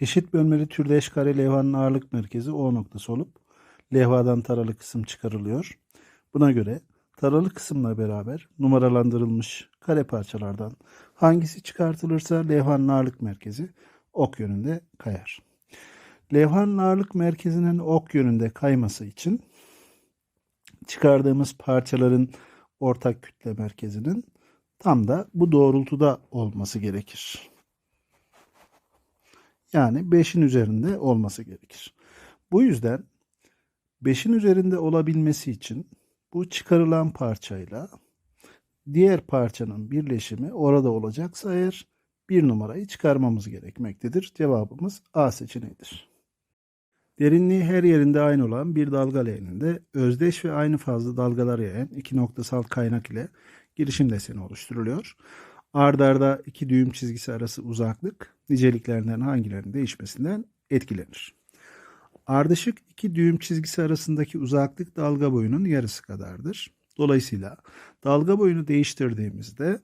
Eşit bölmeli türde eşkare levhanın ağırlık merkezi O noktası olup levhadan taralı kısım çıkarılıyor. Buna göre taralı kısımla beraber numaralandırılmış kare parçalardan hangisi çıkartılırsa levhanın ağırlık merkezi ok yönünde kayar. Levhanın ağırlık merkezinin ok yönünde kayması için çıkardığımız parçaların ortak kütle merkezinin tam da bu doğrultuda olması gerekir. Yani 5'in üzerinde olması gerekir. Bu yüzden 5'in üzerinde olabilmesi için bu çıkarılan parçayla diğer parçanın birleşimi orada olacaksa eğer bir numarayı çıkarmamız gerekmektedir. Cevabımız A seçeneğidir. Derinliği her yerinde aynı olan bir dalga leğeninde özdeş ve aynı fazla dalgalar yayan iki noktasal kaynak ile girişim deseni oluşturuluyor. Ard arda iki düğüm çizgisi arası uzaklık niceliklerinden hangilerinin değişmesinden etkilenir. Ardışık iki düğüm çizgisi arasındaki uzaklık dalga boyunun yarısı kadardır. Dolayısıyla dalga boyunu değiştirdiğimizde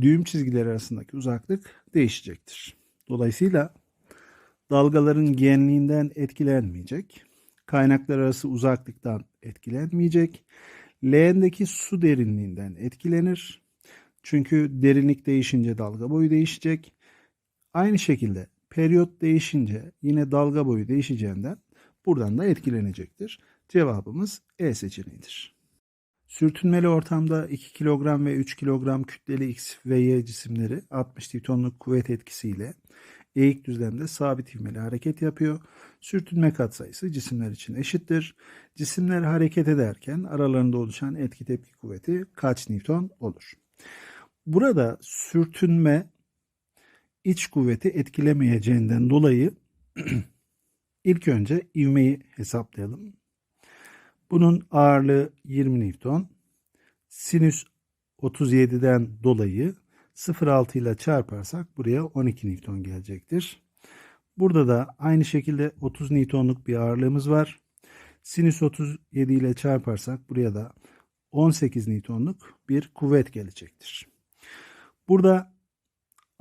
düğüm çizgileri arasındaki uzaklık değişecektir. Dolayısıyla dalgaların genliğinden etkilenmeyecek, kaynaklar arası uzaklıktan etkilenmeyecek, leğendeki su derinliğinden etkilenir. Çünkü derinlik değişince dalga boyu değişecek. Aynı şekilde periyot değişince yine dalga boyu değişeceğinden buradan da etkilenecektir. Cevabımız E seçeneğidir. Sürtünmeli ortamda 2 kilogram ve 3 kilogram kütleli X ve Y cisimleri 60 Newton'luk kuvvet etkisiyle eğik düzlemde sabit ivmeli hareket yapıyor. Sürtünme katsayısı cisimler için eşittir. Cisimler hareket ederken aralarında oluşan etki tepki kuvveti kaç Newton olur? Burada sürtünme iç kuvveti etkilemeyeceğinden dolayı ilk önce ivmeyi hesaplayalım. Bunun ağırlığı 20 Newton. Sinüs 37'den dolayı 0.6 ile çarparsak buraya 12 Newton gelecektir. Burada da aynı şekilde 30 Newton'luk bir ağırlığımız var. Sinüs 37 ile çarparsak buraya da 18 Newton'luk bir kuvvet gelecektir. Burada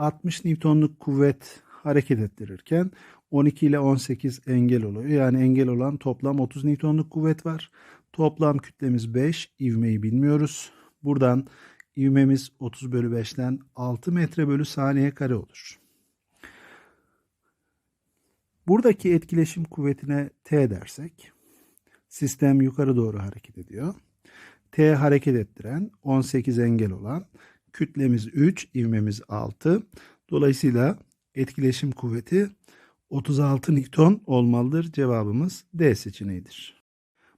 60 Newton'luk kuvvet hareket ettirirken 12 ile 18 engel oluyor. Yani engel olan toplam 30 Newton'luk kuvvet var. Toplam kütlemiz 5. İvmeyi bilmiyoruz. Buradan ivmemiz 30 bölü 5'ten 6 metre bölü saniye kare olur. Buradaki etkileşim kuvvetine T dersek sistem yukarı doğru hareket ediyor. T hareket ettiren 18 engel olan kütlemiz 3, ivmemiz 6. Dolayısıyla etkileşim kuvveti 36 Newton olmalıdır. Cevabımız D seçeneğidir.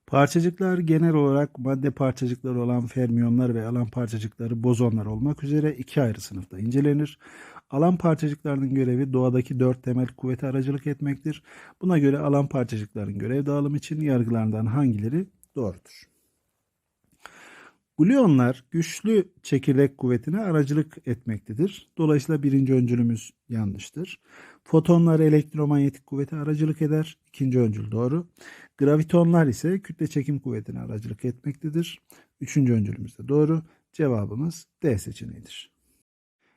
Parçacıklar genel olarak madde parçacıkları olan fermiyonlar ve alan parçacıkları bozonlar olmak üzere iki ayrı sınıfta incelenir. Alan parçacıklarının görevi doğadaki dört temel kuvvete aracılık etmektir. Buna göre alan parçacıkların görev dağılımı için yargılarından hangileri doğrudur? Gluonlar güçlü çekirdek kuvvetine aracılık etmektedir. Dolayısıyla birinci öncülümüz yanlıştır. Fotonlar elektromanyetik kuvvete aracılık eder. İkinci öncül doğru. Gravitonlar ise kütle çekim kuvvetine aracılık etmektedir. Üçüncü öncülümüz de doğru. Cevabımız D seçeneğidir.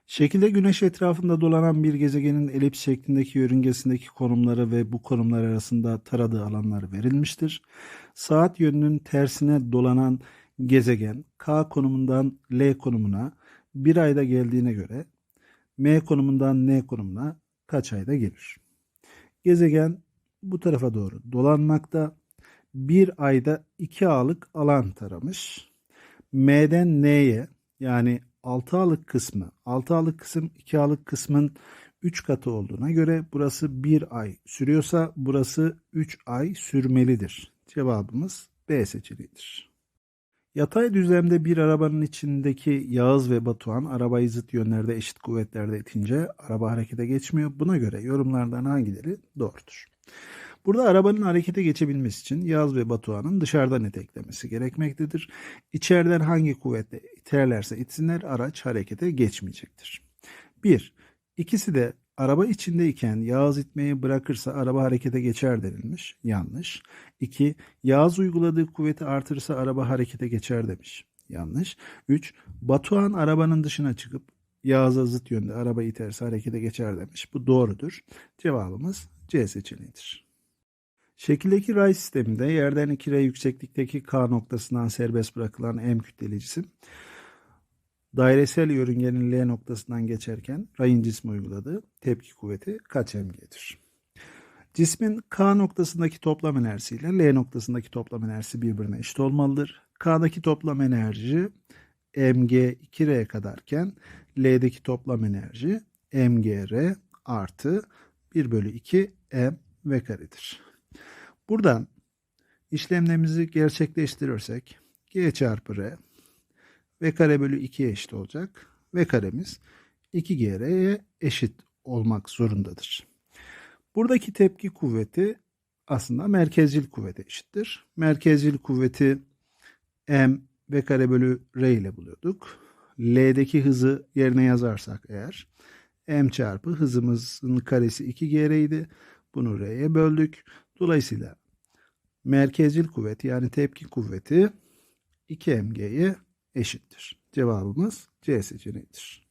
Şekilde güneş etrafında dolanan bir gezegenin elips şeklindeki yörüngesindeki konumları ve bu konumlar arasında taradığı alanlar verilmiştir. Saat yönünün tersine dolanan gezegen K konumundan L konumuna bir ayda geldiğine göre M konumundan N konumuna kaç ayda gelir? Gezegen bu tarafa doğru dolanmakta. Bir ayda 2 A'lık alan taramış. M'den N'ye yani 6 A'lık kısmı 6 A'lık kısım 2 A'lık kısmın 3 katı olduğuna göre burası 1 ay sürüyorsa burası 3 ay sürmelidir. Cevabımız B seçeneğidir. Yatay düzlemde bir arabanın içindeki Yağız ve Batuhan arabayı zıt yönlerde eşit kuvvetlerde itince araba harekete geçmiyor. Buna göre yorumlardan hangileri doğrudur? Burada arabanın harekete geçebilmesi için Yağız ve Batuhan'ın dışarıdan iteklemesi gerekmektedir. İçeriden hangi kuvvetle iterlerse itsinler araç harekete geçmeyecektir. 1. İkisi de araba içindeyken Yağız itmeyi bırakırsa araba harekete geçer denilmiş. Yanlış. 2. Yağız uyguladığı kuvveti artırırsa araba harekete geçer demiş. Yanlış. 3. Batuhan arabanın dışına çıkıp Yağız'a zıt yönde araba iterse harekete geçer demiş. Bu doğrudur. Cevabımız C seçeneğidir. Şekildeki ray sisteminde yerden 2 r yükseklikteki K noktasından serbest bırakılan M kütleli cisim dairesel yörüngenin L noktasından geçerken rayın cismi uyguladığı tepki kuvveti kaç mg'dir? Cismin K noktasındaki toplam enerjisi ile L noktasındaki toplam enerjisi birbirine eşit olmalıdır. K'daki toplam enerji mg 2r kadarken L'deki toplam enerji mgr artı 1 bölü 2 m v karedir. Buradan işlemlerimizi gerçekleştirirsek g çarpı r v kare bölü 2'ye eşit olacak. v karemiz 2gr'ye eşit olmak zorundadır. Buradaki tepki kuvveti aslında merkezcil kuvvete eşittir. Merkezcil kuvveti m v kare bölü r ile buluyorduk. L'deki hızı yerine yazarsak eğer m çarpı hızımızın karesi 2gr idi. Bunu r'ye böldük. Dolayısıyla merkezcil kuvvet yani tepki kuvveti 2mg'ye eşittir. Cevabımız C seçeneğidir.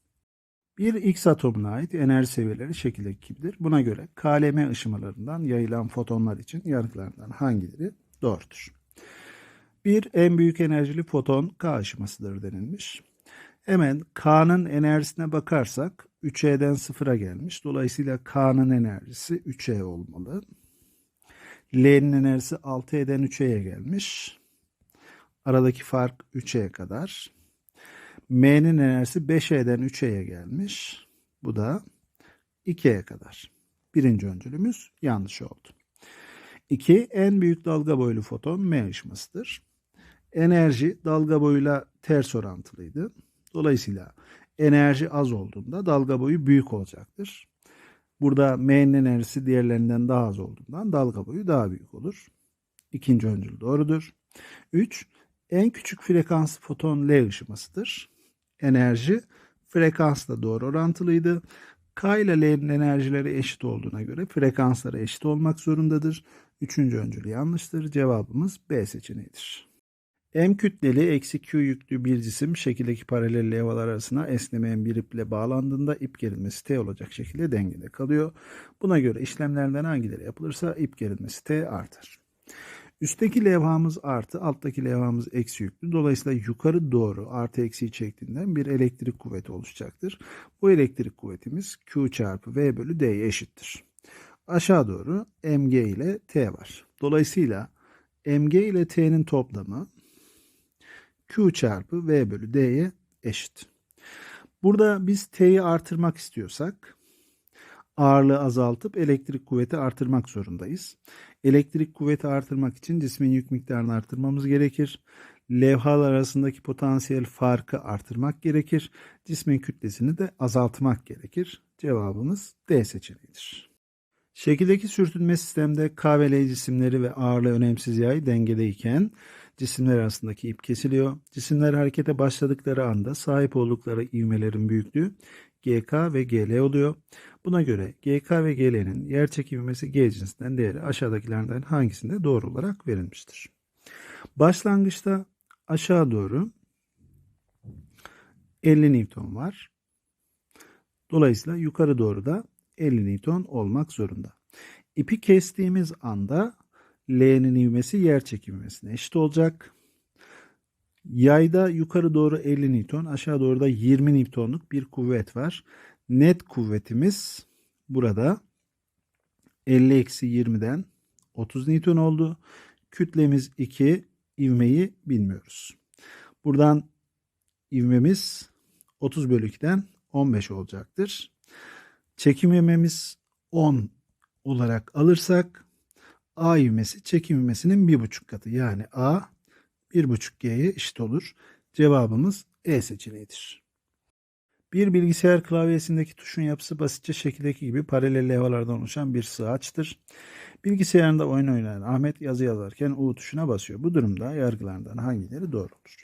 Bir X atomuna ait enerji seviyeleri şekildeki gibidir. Buna göre KLM ışımalarından yayılan fotonlar için yargılarından hangileri doğrudur? Bir en büyük enerjili foton K ışımasıdır denilmiş. Hemen K'nın enerjisine bakarsak 3E'den 0'a gelmiş. Dolayısıyla K'nın enerjisi 3E olmalı. L'nin enerjisi 6E'den 3E'ye gelmiş. Aradaki fark 3E kadar. M'nin enerjisi 5E'den 3E'ye gelmiş. Bu da 2E kadar. Birinci öncülümüz yanlış oldu. 2. En büyük dalga boylu foton M ışmasıdır. Enerji dalga boyuyla ters orantılıydı. Dolayısıyla enerji az olduğunda dalga boyu büyük olacaktır. Burada M'nin enerjisi diğerlerinden daha az olduğundan dalga boyu daha büyük olur. İkinci öncül doğrudur. 3. En küçük frekanslı foton L ışımasıdır. Enerji frekansla doğru orantılıydı. K ile L'nin enerjileri eşit olduğuna göre frekansları eşit olmak zorundadır. Üçüncü öncül yanlıştır. Cevabımız B seçeneğidir. M kütleli eksi Q yüklü bir cisim şekildeki paralel levhalar arasına esnemeyen bir iple bağlandığında ip gerilmesi T olacak şekilde dengede kalıyor. Buna göre işlemlerden hangileri yapılırsa ip gerilmesi T artar. Üstteki levhamız artı, alttaki levhamız eksi yüklü. Dolayısıyla yukarı doğru artı eksiyi çektiğinden bir elektrik kuvveti oluşacaktır. Bu elektrik kuvvetimiz Q çarpı V bölü D'ye eşittir. Aşağı doğru mg ile T var. Dolayısıyla mg ile T'nin toplamı Q çarpı V bölü D'ye eşit. Burada biz T'yi artırmak istiyorsak ağırlığı azaltıp elektrik kuvveti artırmak zorundayız. Elektrik kuvveti artırmak için cismin yük miktarını artırmamız gerekir. Levhalar arasındaki potansiyel farkı artırmak gerekir. Cismin kütlesini de azaltmak gerekir. Cevabımız D seçeneğidir. Şekildeki sürtünme sistemde K ve L cisimleri ve ağırlığı önemsiz yay dengedeyken cisimler arasındaki ip kesiliyor. Cisimler harekete başladıkları anda sahip oldukları ivmelerin büyüklüğü GK ve GL oluyor. Buna göre GK ve GL'nin yer çekilmesi G cinsinden değeri aşağıdakilerden hangisinde doğru olarak verilmiştir? Başlangıçta aşağı doğru 50 Newton var. Dolayısıyla yukarı doğru da 50 Newton olmak zorunda. İpi kestiğimiz anda L'nin ivmesi yer çekilmesine eşit olacak. Yayda yukarı doğru 50 Newton, aşağı doğru da 20 Newton'luk bir kuvvet var. Net kuvvetimiz burada 50 eksi 20'den 30 Newton oldu. Kütlemiz 2, ivmeyi bilmiyoruz. Buradan ivmemiz 30 bölü 2'den 15 olacaktır. Çekim ivmemiz 10 olarak alırsak A ivmesi çekim ivmesinin 1,5 katı. Yani A 1,5G'ye eşit olur. Cevabımız E seçeneğidir. Bir bilgisayar klavyesindeki tuşun yapısı basitçe şekildeki gibi paralel levhalardan oluşan bir sığaçtır. Bilgisayarında oyun oynayan Ahmet yazı yazarken U tuşuna basıyor. Bu durumda yargılarından hangileri doğru olur?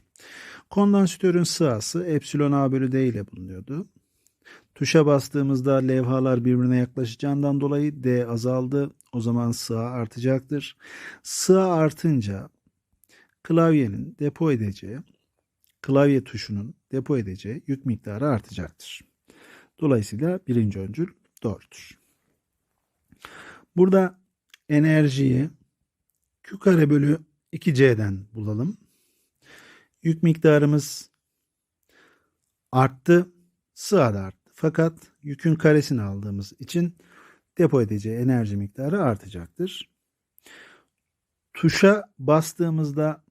Kondansatörün sığası epsilon A bölü D ile bulunuyordu. Tuşa bastığımızda levhalar birbirine yaklaşacağından dolayı D azaldı. O zaman sığ artacaktır. Sığ artınca klavyenin depo edeceği, klavye tuşunun depo edeceği yük miktarı artacaktır. Dolayısıyla birinci öncül doğrudur. Burada enerjiyi Q kare bölü 2C'den bulalım. Yük miktarımız arttı. Sığa da arttı. Fakat yükün karesini aldığımız için depo edeceği enerji miktarı artacaktır. Tuşa bastığımızda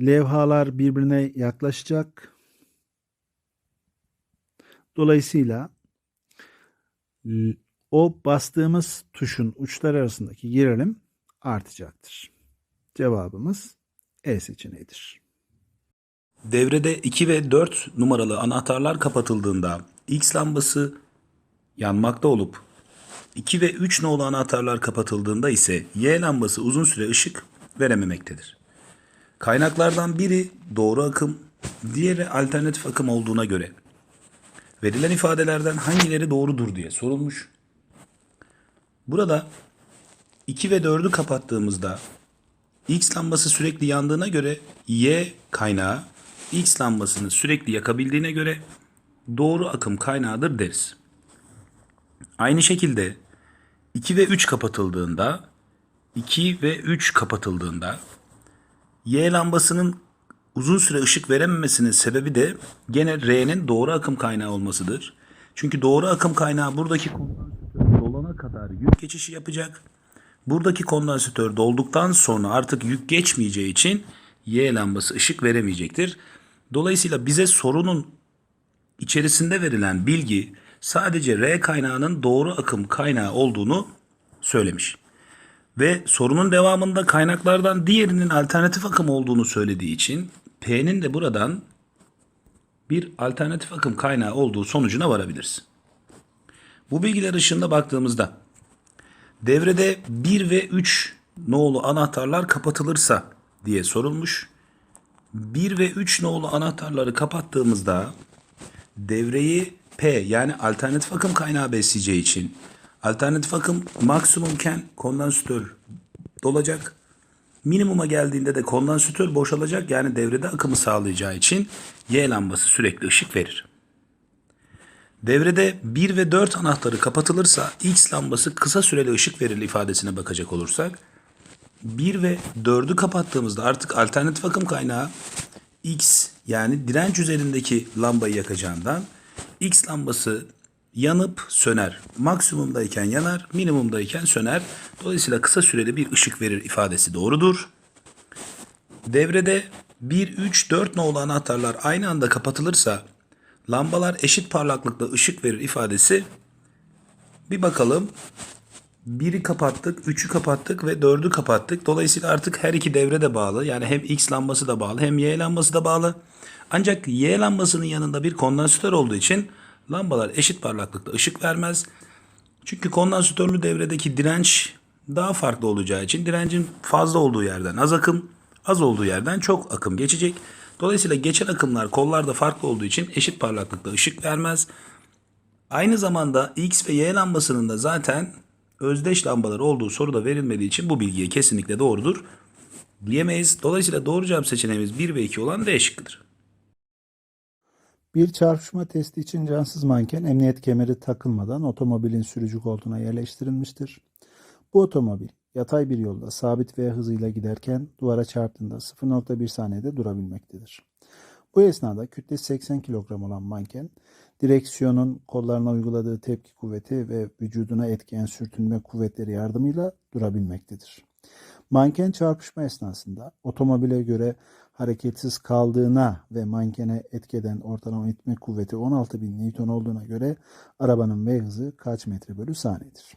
levhalar birbirine yaklaşacak. Dolayısıyla o bastığımız tuşun uçları arasındaki gerilim artacaktır. Cevabımız E seçeneğidir. Devrede 2 ve 4 numaralı anahtarlar kapatıldığında X lambası yanmakta olup 2 ve 3 nolu anahtarlar kapatıldığında ise Y lambası uzun süre ışık verememektedir. Kaynaklardan biri doğru akım, diğeri alternatif akım olduğuna göre verilen ifadelerden hangileri doğrudur diye sorulmuş. Burada 2 ve 4'ü kapattığımızda X lambası sürekli yandığına göre Y kaynağı X lambasını sürekli yakabildiğine göre doğru akım kaynağıdır deriz. Aynı şekilde 2 ve 3 kapatıldığında 2 ve 3 kapatıldığında Y lambasının uzun süre ışık verememesinin sebebi de gene R'nin doğru akım kaynağı olmasıdır. Çünkü doğru akım kaynağı buradaki kondansatör dolana kadar yük geçişi yapacak. Buradaki kondansatör dolduktan sonra artık yük geçmeyeceği için Y lambası ışık veremeyecektir. Dolayısıyla bize sorunun içerisinde verilen bilgi sadece R kaynağının doğru akım kaynağı olduğunu söylemiş. Ve sorunun devamında kaynaklardan diğerinin alternatif akım olduğunu söylediği için P'nin de buradan bir alternatif akım kaynağı olduğu sonucuna varabiliriz. Bu bilgiler ışığında baktığımızda devrede 1 ve 3 nolu anahtarlar kapatılırsa diye sorulmuş. 1 ve 3 nolu anahtarları kapattığımızda devreyi P yani alternatif akım kaynağı besleyeceği için alternatif akım maksimumken kondansatör dolacak. Minimuma geldiğinde de kondansatör boşalacak yani devrede akımı sağlayacağı için Y lambası sürekli ışık verir. Devrede 1 ve 4 anahtarı kapatılırsa X lambası kısa süreli ışık verir ifadesine bakacak olursak 1 ve 4'ü kapattığımızda artık alternatif akım kaynağı X yani direnç üzerindeki lambayı yakacağından X lambası yanıp söner. Maksimumdayken yanar, minimumdayken söner. Dolayısıyla kısa süreli bir ışık verir ifadesi doğrudur. Devrede 1, 3, 4 nolu anahtarlar aynı anda kapatılırsa lambalar eşit parlaklıkta ışık verir ifadesi bir bakalım. 1'i kapattık, 3'ü kapattık ve 4'ü kapattık. Dolayısıyla artık her iki devre de bağlı. Yani hem X lambası da bağlı hem Y lambası da bağlı. Ancak Y lambasının yanında bir kondansatör olduğu için lambalar eşit parlaklıkta ışık vermez. Çünkü kondansatörlü devredeki direnç daha farklı olacağı için direncin fazla olduğu yerden az akım, az olduğu yerden çok akım geçecek. Dolayısıyla geçen akımlar kollarda farklı olduğu için eşit parlaklıkta ışık vermez. Aynı zamanda X ve Y lambasının da zaten özdeş lambalar olduğu soruda verilmediği için bu bilgiye kesinlikle doğrudur diyemeyiz. Dolayısıyla doğru cevap seçeneğimiz 1 ve 2 olan D şıkkıdır. Bir çarpışma testi için cansız manken emniyet kemeri takılmadan otomobilin sürücü koltuğuna yerleştirilmiştir. Bu otomobil yatay bir yolda sabit V hızıyla giderken duvara çarptığında 0.1 saniyede durabilmektedir. Bu esnada kütlesi 80 kilogram olan manken direksiyonun kollarına uyguladığı tepki kuvveti ve vücuduna etkiyen sürtünme kuvvetleri yardımıyla durabilmektedir. Manken çarpışma esnasında otomobile göre hareketsiz kaldığına ve mankene etkeden ortalama itme kuvveti 16.000 Newton olduğuna göre arabanın V hızı kaç metre bölü saniyedir?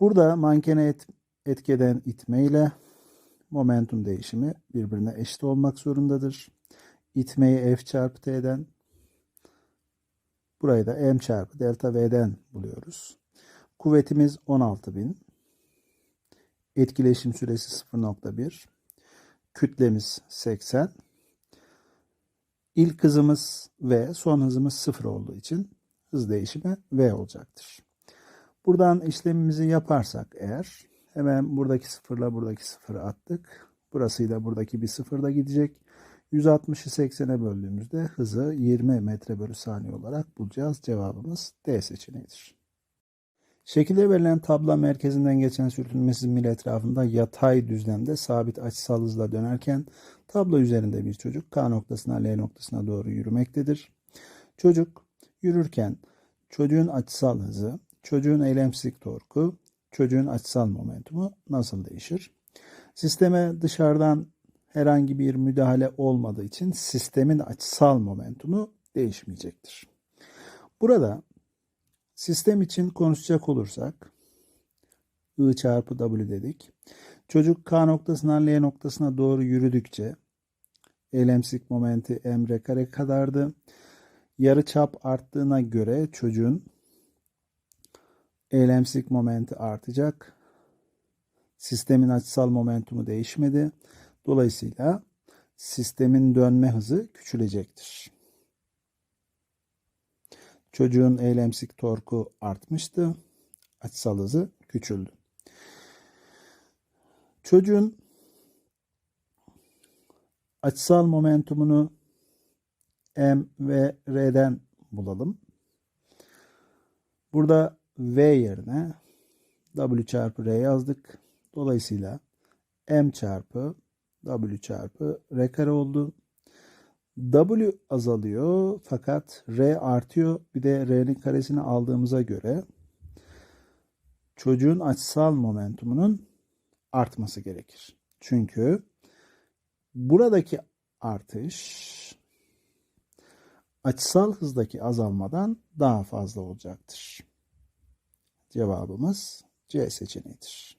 Burada mankene et, etkeden itme ile momentum değişimi birbirine eşit olmak zorundadır. İtmeyi F çarpı T'den burayı da M çarpı delta V'den buluyoruz. Kuvvetimiz 16.000. Etkileşim süresi 0.1. Kütlemiz 80. İlk hızımız V, son hızımız 0 olduğu için hız değişimi V olacaktır. Buradan işlemimizi yaparsak eğer hemen buradaki sıfırla buradaki sıfırı attık. Burasıyla buradaki bir sıfır da gidecek. 160'ı 80'e böldüğümüzde hızı 20 metre bölü saniye olarak bulacağız. Cevabımız D seçeneğidir. Şekilde verilen tabla merkezinden geçen sürtünmesiz mil etrafında yatay düzlemde sabit açısal hızla dönerken tablo üzerinde bir çocuk K noktasına L noktasına doğru yürümektedir. Çocuk yürürken çocuğun açısal hızı, çocuğun eylemsizlik torku, çocuğun açısal momentumu nasıl değişir? Sisteme dışarıdan herhangi bir müdahale olmadığı için sistemin açısal momentumu değişmeyecektir. Burada sistem için konuşacak olursak I çarpı W dedik. Çocuk K noktasından L noktasına doğru yürüdükçe eylemsizlik momenti emre kare kadardı. Yarı çap arttığına göre çocuğun eylemsizlik momenti artacak. Sistemin açısal momentumu değişmedi. Dolayısıyla sistemin dönme hızı küçülecektir. Çocuğun eylemsizlik torku artmıştı. Açısal hızı küçüldü. Çocuğun açısal momentumunu M ve R'den bulalım. Burada V yerine W çarpı R yazdık. Dolayısıyla M çarpı W çarpı R kare oldu. W azalıyor fakat R artıyor. Bir de R'nin karesini aldığımıza göre çocuğun açısal momentumunun artması gerekir. Çünkü buradaki artış açısal hızdaki azalmadan daha fazla olacaktır. Cevabımız C seçeneğidir.